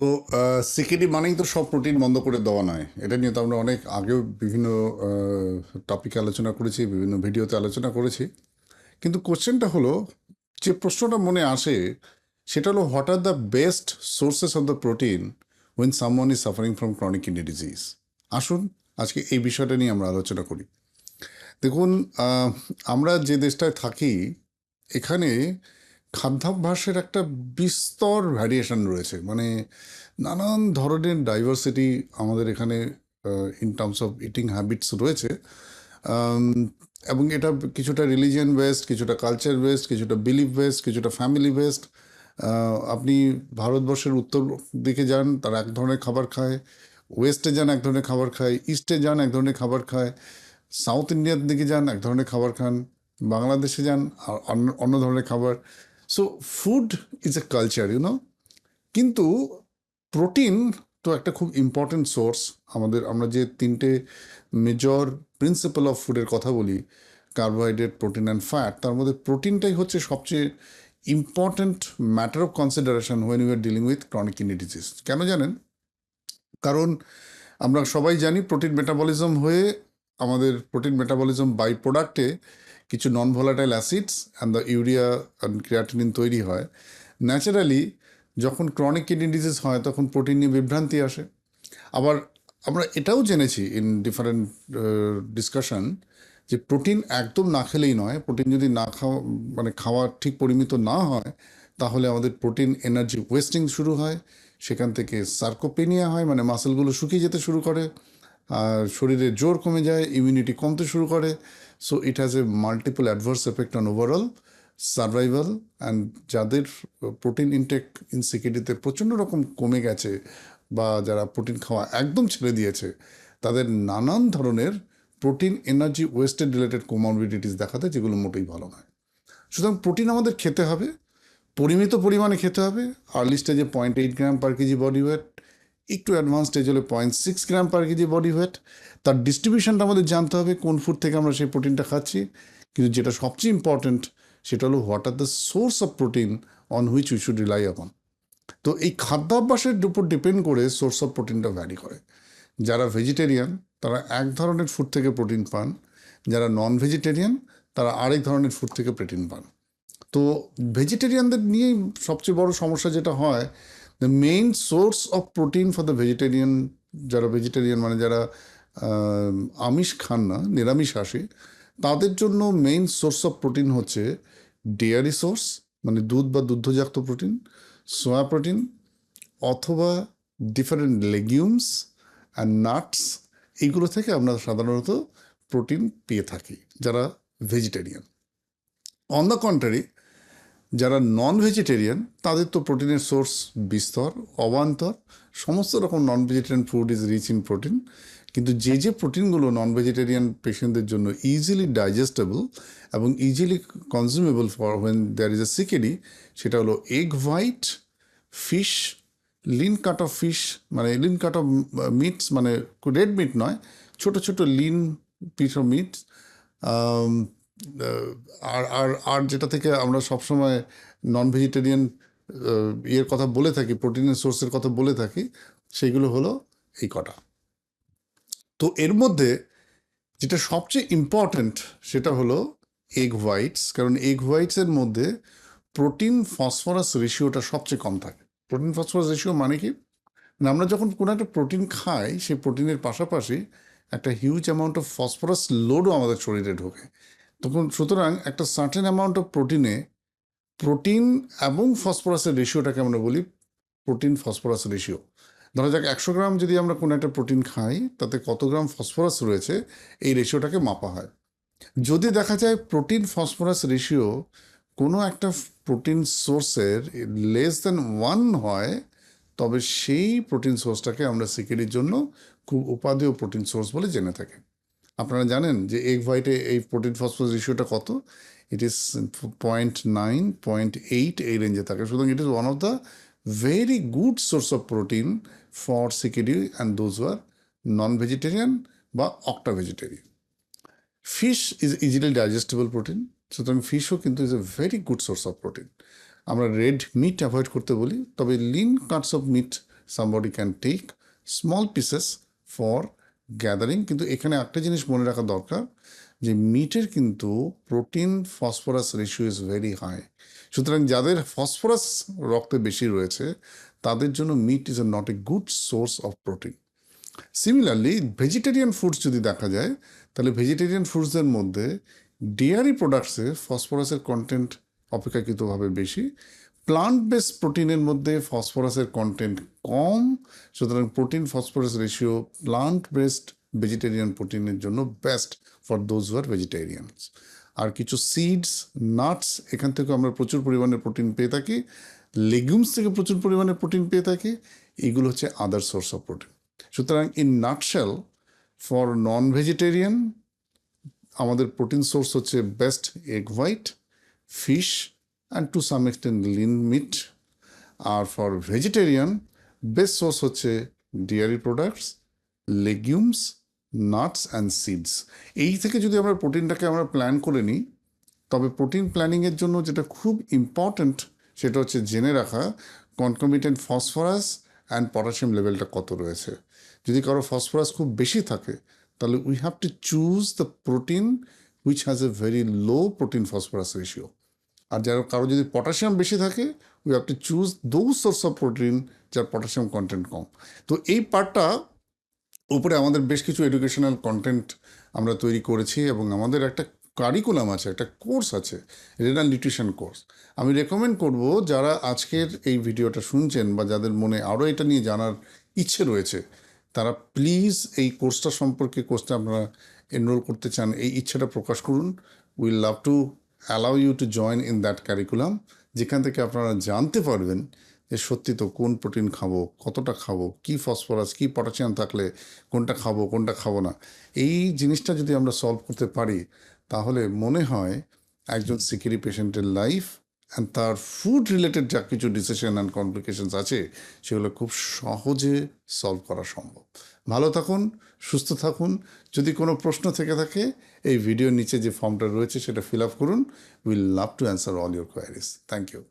তো সিকেডি মানেই তো সব প্রোটিন বন্ধ করে দেওয়া নয়। এটা নিয়ে তো আমরা অনেক আগেও বিভিন্ন টপিকে আলোচনা করেছি, বিভিন্ন ভিডিওতে আলোচনা করেছি। কিন্তু কোশ্চেনটা হলো, যে প্রশ্নটা মনে আসে, সেটা হলো what are the best sources of the protein when someone is suffering from chronic kidney disease আসুন, আজকে এই বিষয়টা নিয়ে আমরা আলোচনা করি। দেখুন আমরা যে দেশটায় থাকি, এখানে খাদ্যাভ্যাসের একটা বিস্তর ভ্যারিয়েশন রয়েছে। মানে নানান ধরনের ডাইভার্সিটি আমাদের এখানে in terms of eating habits রয়েছে। এবং এটা কিছুটা রিলিজিয়ান বেসড কিছুটা কালচার বেসড কিছুটা বিলিফ বেসড কিছুটা ফ্যামিলি বেসড আপনি ভারতবর্ষের উত্তর দিকে যান, তারা এক ধরনের খাবার খায়। ওয়েস্টে যান, এক ধরনের খাবার খায়। ইস্টে যান, এক ধরনের খাবার খায়। সাউথ ইন্ডিয়ার দিকে যান, এক ধরনের খাবার খান। বাংলাদেশে যান অন্য ধরনের খাবার। So food is a culture you know কিন্তু প্রোটিন তো একটা খুব ইম্পর্টেন্ট সোর্স আমাদের, আমরা যে তিনটে মেজর প্রিন্সিপাল অফ ফুডের কথা বলি কার্বোহাইড্রেট প্রোটিন অ্যান্ড ফ্যাট তার মধ্যে প্রোটিনটাই হচ্ছে সবচেয়ে important matter of consideration when you are dealing with chronic kidney disease কেন জানেন? কারণ আমরা সবাই জানি প্রোটিন মেটাবলিজম হয়ে আমাদের প্রোটিন মেটাবলিজম বাই প্রোডাক্টে কিছু non volatile acids and the urea and creatinine তৈরি হয়। ন্যাচারালি যখন ক্রনিক কিডনি ডিজিজ হয়, তখন প্রোটিন নিয়ে বিভ্রান্তি আসে। আবার আমরা এটাও জেনেছি ইন ডিফারেন্ট ডিসকাশন যে প্রোটিন একদম না খেলেই নয়। প্রোটিন যদি না খাওয়া মানে খাওয়া ঠিক পরিমিত না হয়, তাহলে আমাদের প্রোটিন এনার্জি ওয়েস্টিং শুরু হয়। সেখান থেকে সার্কোপেনিয়া হয় মানে মাসেলগুলো শুকিয়ে যেতে শুরু করে। আর শরীরে জোর কমে যায় ইমিউনিটি কমতে শুরু করে। So it has a multiple adverse effect on overall survival and যাদের প্রোটিন ইনটেক ইনসিকিউরিটিতে প্রচণ্ড রকম কমে গেছে বা যারা প্রোটিন খাওয়া একদম ছেড়ে দিয়েছে, তাদের নানান ধরনের protein energy wasted related comorbidities দেখাতে যেগুলো মোটেই ভালো নয়। সুতরাং প্রোটিন আমাদের খেতে হবে, পরিমিত পরিমাণে খেতে হবে আর্লি স্টেজে point eight gram per kg body weight একটু অ্যাডভান্স স্টেজ হলে point six gram per kg body weight তার ডিস্ট্রিবিউশনটা আমাদের জানতে হবে, কোন ফুড থেকে আমরা সেই প্রোটিনটা খাচ্ছি। কিন্তু যেটা সবচেয়ে ইম্পর্ট্যান্ট সেটা হলো what are the source of protein on which we should rely upon তো এই খাদ্যাভ্যাসের উপর ডিপেন্ড করে সোর্স অফ প্রোটিনটা ভ্যারি করে। যারা ভেজিটেরিয়ান তারা এক ধরনের ফুড থেকে প্রোটিন পান। যারা নন ভেজিটেরিয়ান তারা আরেক ধরনের ফুড থেকে প্রোটিন পান। তো ভেজিটেরিয়ানদের নিয়েই সবচেয়ে বড় সমস্যা যেটা হয় the main source of protein for the vegetarian যারা ভেজিটেরিয়ান মানে যারা আমিষ খান না, নিরামিষ আসে, তাদের জন্য মেইন সোর্স অফ প্রোটিন হচ্ছে ডেয়ারি সোর্স মানে দুধ বা দুগ্ধজাত প্রোটিন সোয়া প্রোটিন অথবা ডিফারেন্ট লেগিউমস অ্যান্ড নাটস এইগুলো থেকে আমরা সাধারণত প্রোটিন পেয়ে থাকি, যারা ভেজিটেরিয়ান অন দ্য কন্ট্রারি যারা নন ভেজিটেরিয়ান তাদের তো প্রোটিনের সোর্স বিস্তর, অবান্তর। সমস্ত রকম non vegetarian food is rich in protein কিন্তু যে যে প্রোটিনগুলো নন ভেজিটেরিয়ান পেশেন্টদের জন্য ইজিলি ডাইজেস্টেবল এবং easily consumable for when there is a CKD সেটা হলো egg white fish lean cut of fish মানে লিন কাট অফ মিটস মানে রেড মিট নয়, ছোট ছোট লিন পিস অফ মিট আর আর আর যেটা থেকে আমরা সবসময় নন ভেজিটেরিয়ান ইয়ের কথা বলে থাকি প্রোটিনের সোর্সের কথা বলে থাকি, সেগুলো হলো এই কটা। তো এর মধ্যে যেটা সবচেয়ে ইম্পর্ট্যান্ট সেটা হলো এগ হোয়াইটস কারণ এগ হোয়াইটসের মধ্যে প্রোটিন ফসফরাস রেশিওটা সবচেয়ে কম থাকে। প্রোটিন ফসফরাস রেশিও মানে কি? না, আমরা যখন কোনো একটা প্রোটিন খাই, সেই প্রোটিনের পাশাপাশি একটা হিউজ অ্যামাউন্ট অফ ফসফরাস লোডও আমাদের শরীরে ঢোকে। তখন সুতরাং একটা সার্টেন অ্যামাউন্ট অফ প্রোটিনে প্রোটিন এবং ফসফরাসের রেশিওটাকে আমরা বলি প্রোটিন ফসফরাস রেশিও ধরা যাক একশো গ্রাম যদি আমরা কোনো একটা প্রোটিন খাই, তাতে কত গ্রাম ফসফরাস রয়েছে, এই রেশিওটাকে মাপা হয়। যদি দেখা যায় প্রোটিন ফসফরাস রেশিও কোনো একটা প্রোটিন সোর্সের লেস দেন ওয়ান হয়, তবে সেই প্রোটিন সোর্সটাকে আমরা সিকেডির জন্য খুব উপাদেয় প্রোটিন সোর্স বলে জেনে থাকি। আপনারা জানেন যে এগ হোয়াইটে এই প্রোটিন ফসফরাস রেশিওটা কত? It is point nine point eight এই রেঞ্জে থাকে। সুতরাং it is one of the very good source of protein for CKD and those are non vegetarian বা octa vegetarian fish is easily digestible protein সুতরাং ফিশও কিন্তু is a very good source of protein আমরা red meat avoid করতে বলি, তবে lean cuts of meat somebody can take small pieces for gathering কিন্তু এখানে একটা জিনিস মনে রাখা দরকার, যে মিটের কিন্তু protein phosphorus ratio is very high সুতরাং যাদের ফসফরাস রক্তে বেশি রয়েছে, তাদের জন্য meat is not a good source of protein similarly vegetarian foods যদি দেখা যায়, তাহলে ভেজিটেরিয়ান ফুডসের মধ্যে ডেয়ারি প্রোডাক্টসে ফসফরাসের কন্টেন্ট অপেক্ষাকৃতভাবে বেশি প্লান্ট বেস প্রোটিনের মধ্যে ফসফরাসের কন্টেন্ট কম, সুতরাং protein phosphorus ratio plant based vegetarian প্রোটিনের জন্য best for those who are vegetarians আর কিছু সিডস নাটস এখান থেকে আমরা প্রচুর পরিমাণে প্রোটিন পেয়ে থাকি লেগুমস থেকে প্রচুর পরিমাণে প্রোটিন পেয়ে থাকি, এগুলো হচ্ছে আদার সোর্স অফ প্রোটিন সুতরাং in nutshell for non vegetarian আমাদের প্রোটিন সোর্স হচ্ছে best egg white fish and to some extent lean meat আর ফর ভেজিটেরিয়ান বেস্ট সোর্স হচ্ছে dairy products legumes nuts and seeds এই থেকে যদি আমরা প্রোটিনটাকে আমরা প্ল্যান করে নিই, তবে প্রোটিন প্ল্যানিংয়ের জন্য যেটা খুব ইম্পর্ট্যান্ট সেটা হচ্ছে জেনে রাখা কনকমিটেন্ট ফসফরাস অ্যান্ড পটাশিয়াম লেভেলটা কত রয়েছে। যদি কারও ফসফরাস খুব বেশি থাকে, তাহলে we have to choose the protein which has a very low protein phosphorus ratio আর যার কারও যদি পটাশিয়াম বেশি থাকে we have to choose those source of protein যার পটাশিয়াম কন্টেন্ট কম। তো এই পার্টটা উপরে আমাদের বেশ কিছু এডুকেশনাল কন্টেন্ট আমরা তৈরি করেছি এবং আমাদের একটা কারিকুলাম আছে, একটা কোর্স আছে রেনাল নিউট্রিশন কোর্স আমি রেকমেন্ড করব যারা আজকের এই ভিডিওটা শুনছেন বা যাদের মনে আরও এটা নিয়ে জানার ইচ্ছে রয়েছে, তারা প্লিজ এই কোর্সটা সম্পর্কে কোর্সটা আপনারা এনরোল করতে চান, এই ইচ্ছাটা প্রকাশ করুন। Will love to allow you to join in that curriculum যেখান থেকে আপনারা জানতে পারবেন যে সত্যি তো কোন প্রোটিন খাব, কতটা খাব, কি ফসফরাস, কি পটাশিয়াম থাকলে কোনটা খাব কোনটা খাব না। এই জিনিসটা যদি আমরা সলভ করতে পারি, তাহলে মনে হয় একজন সিকিউরি পেশেন্টের লাইফ অ্যান্ড তার ফুড রিলেটেড যা কিছু ডিসিশন অ্যান্ড কমপ্লিকেশনস আছে, সেগুলো খুব সহজে সলভ করা সম্ভব। ভালো থাকুন, সুস্থ থাকুন। যদি কোনো প্রশ্ন থেকে থাকে, এই ভিডিওর নিচে যে ফর্মটা রয়েছে, সেটা ফিল আপ করুন। Will love to answer all your queries thank you